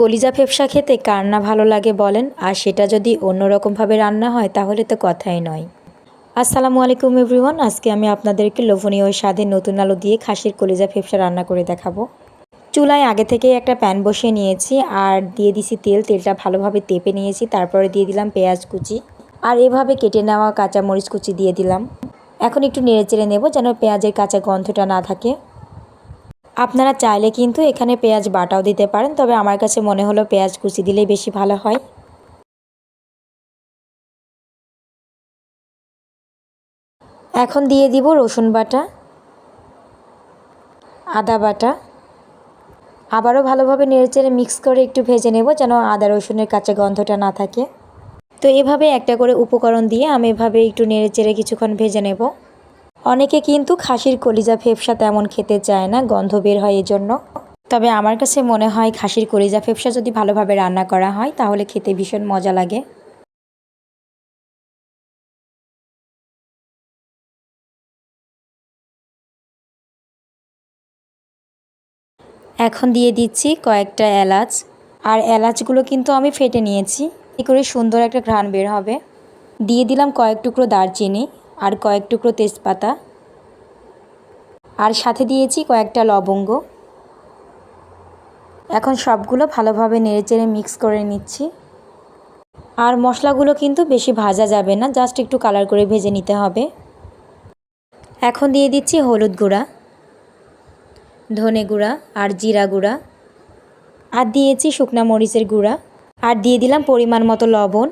কলিজা ফেফসা খেতে কার না ভালো লাগে বলেন? আর সেটা যদি অন্যরকমভাবে রান্না হয়, তাহলে তো কথাই নয়। আসসালামু আলাইকুম এভরিওয়ান, আজকে আমি আপনাদেরকে লোভনীয় ও স্বাদের নতুন আলু দিয়ে খাসির কলিজা ফেফসা রান্না করে দেখাবো। চুলায় আগে থেকেই একটা প্যান বসিয়ে নিয়েছি, আর দিয়ে দিছি তেল। তেলটা ভালোভাবে তেপে নিয়েছি, তারপরে দিয়ে দিলাম পেঁয়াজ কুচি, আর এভাবে কেটে নেওয়া কাঁচা মরিচ কুচি দিয়ে দিলাম। এখন একটু নেড়ে চেড়ে নেব যেন পেঁয়াজের কাঁচা গন্ধটা না থাকে। আপনারা চাইলে কিন্তু এখানে পেঁয়াজ বাটাও দিতে পারেন, তবে আমার কাছে মনে হলো পেঁয়াজ কুচি দিলেই বেশি ভালো হয়। এখন দিয়ে দিব রসুন বাটা, আদা বাটা। আবারও ভালোভাবে নেড়েচেড়ে মিক্স করে একটু ভেজে নেব যেন আদা রসুনের কাঁচা গন্ধটা না থাকে। তো এভাবে একটা করে উপকরণ দিয়ে আমি এভাবে একটু নেড়েচেড়ে কিছুক্ষণ ভেজে নেব। অনেকে কিন্তু খাসির কলিজা ফেফসা তেমন খেতে চায় না, গন্ধ বের হয় এজন্য। তবে আমার কাছে মনে হয় খাসির কলিজা ফেফসা যদি ভালোভাবে রান্না করা হয়, তাহলে খেতে ভীষণ মজা লাগে। এখন দিয়ে দিচ্ছি কয়েকটা এলাচ। আর এলাচগুলো কিন্তু আমি ফেটে নিয়েছি। এ করে সুন্দর একটা ঘ্রাণ বের হবে। দিয়ে দিলাম কয়েক টুকরো দারচিনি। আর কয়েক টুকরো তেজপাতা। আর সাথে দিয়েছি কয়েকটা লবঙ্গ। এখন সবগুলো ভালোভাবে নেড়েচেড়ে মিক্স করে নিচ্ছি। আর মশলাগুলো কিন্তু বেশি ভাজা যাবে না, জাস্ট একটু কালার করে ভেজে নিতে হবে। এখন দিয়ে দিচ্ছি হলুদ গুঁড়া, ধনে গুঁড়া আর জিরা গুঁড়া। আর দিয়েছি শুকনা মরিচের গুঁড়া। আর দিয়ে দিলাম পরিমাণ মতো লবণ।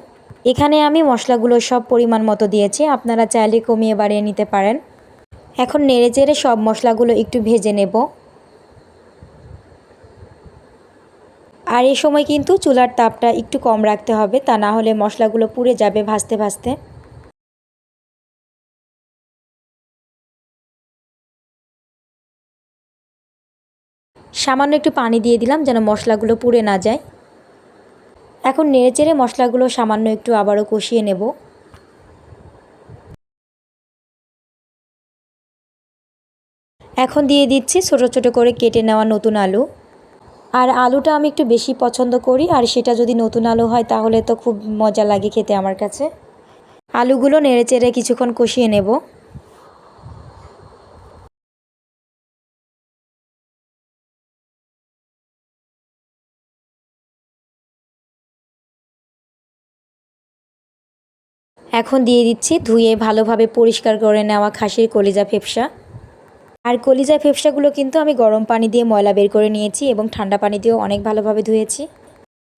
এখানে আমি মশলাগুলো সব পরিমাণ মতো দিয়েছি, আপনারা চাইলে কমিয়ে বাড়িয়ে নিতে পারেন। এখন নেড়ে চেড়ে সব মশলাগুলো একটু ভেজে নেব। আর এই সময় কিন্তু চুলার তাপটা একটু কম রাখতে হবে, তা না হলে মশলাগুলো পুড়ে যাবে ভাজতে ভাজতে। সামান্য একটু পানি দিয়ে দিলাম যেন মশলাগুলো পুড়ে না যায়। এখন নেড়েচেড়ে মশলাগুলো সামান্য একটু আবারও কষিয়ে নেব। এখন দিয়ে দিচ্ছি ছোটো ছোটো করে কেটে নেওয়া নতুন আলু। আর আলুটা আমি একটু বেশি পছন্দ করি, আর সেটা যদি নতুন আলু হয় তাহলে তো খুব মজা লাগে খেতে আমার কাছে। আলুগুলো নেড়েচেড়ে কিছুক্ষণ কষিয়ে নেব। এখন দিয়ে দিচ্ছি ধুয়ে ভালোভাবে পরিষ্কার করে নেওয়া খাসির কলিজা ফেফসা আর কলিজা ফেফসাগুলো কিন্তু আমি গরম পানি দিয়ে ময়লা বের করে নিয়েছি এবং ঠান্ডা পানি দিয়েও অনেক ভালোভাবে ধুয়েছি।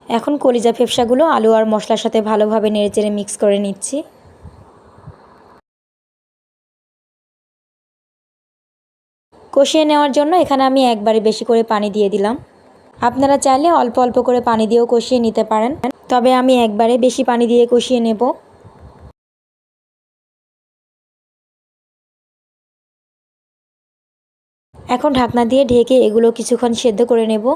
এখন কলিজা ফেফসাগুলো আলু আর মশলার সাথে ভালোভাবে নেড়েচেড়ে মিক্স করে নিচ্ছি। কষিয়ে নেওয়ার জন্য এখানে আমি একবারে বেশি করে পানি দিয়ে দিলাম। আপনারা চাইলে অল্প অল্প করে পানি দিয়েও কষিয়ে নিতে পারেন। তবে আমি একবারে বেশি পানি দিয়ে কষিয়ে নেব। এখন ঢাকনা দিয়ে ঢেকে এগুলো কিছুক্ষণ সেদ্ধ করে নেব।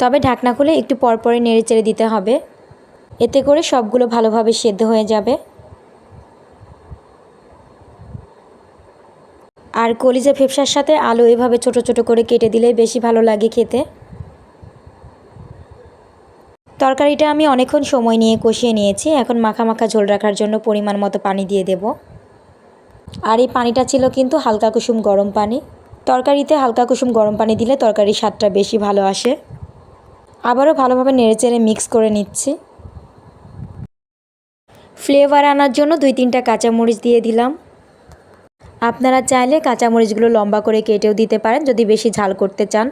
তবে ঢাকনা খুলে একটু পরপরে নেড়ে চেড়ে দিতে হবে। এতে করে সবগুলো ভালোভাবে সেদ্ধ হয়ে যাবে। আর কলিজা ফেফসার সাথে আলু এভাবে ছোট ছোট করে কেটে দিলে বেশি ভালো লাগে খেতে। তরকারিটা আমি অনেকক্ষণ সময় নিয়ে কষিয়ে নিয়েছি। এখন মাখা মাখা ঝোল রাখার জন্য পরিমাণ মতো পানি দিয়ে দেব। আর এই পানিটা ছিল কিন্তু হালকা কুসুম গরম পানি। তরকারিতে হালকা কুসুম গরম পানি দিলে তরকারির স্বাদটা বেশি ভালো আসে। আবারও ভালোভাবে নেড়েচেড়ে মিক্স করে নিচ্ছি। ফ্লেভার আনার জন্য দুই তিনটা কাঁচামরিচ দিয়ে দিলাম। আপনারা চাইলে কাঁচামরিচগুলো লম্বা করে কেটেও দিতে পারেন, যদি বেশি ঝাল করতে চান।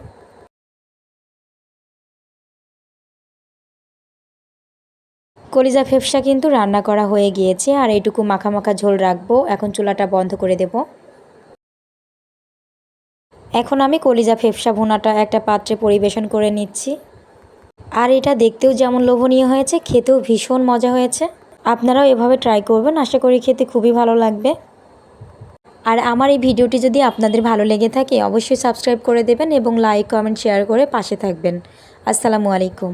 কলিজা ফেফসা কিন্তু রান্না করা হয়ে গিয়েছে, আর এইটুকু মাখা মাখা ঝোল রাখব। এখন চুলাটা বন্ধ করে দেব। এখন আমি কলিজা ফেফসা ভুনাটা একটা পাত্রে পরিবেশন করে নিচ্ছি। আর এটা দেখতেও যেমন লোভনীয় হয়েছে, খেতেও ভীষণ মজা হয়েছে। আপনারাও এভাবে ট্রাই করবেন, আশা করি খেতে খুবই ভালো লাগবে। আর আমার এই ভিডিওটি যদি আপনাদের ভালো লেগে থাকে, অবশ্যই সাবস্ক্রাইব করে দেবেন এবং লাইক কমেন্ট শেয়ার করে পাশে থাকবেন। আসসালামু আলাইকুম।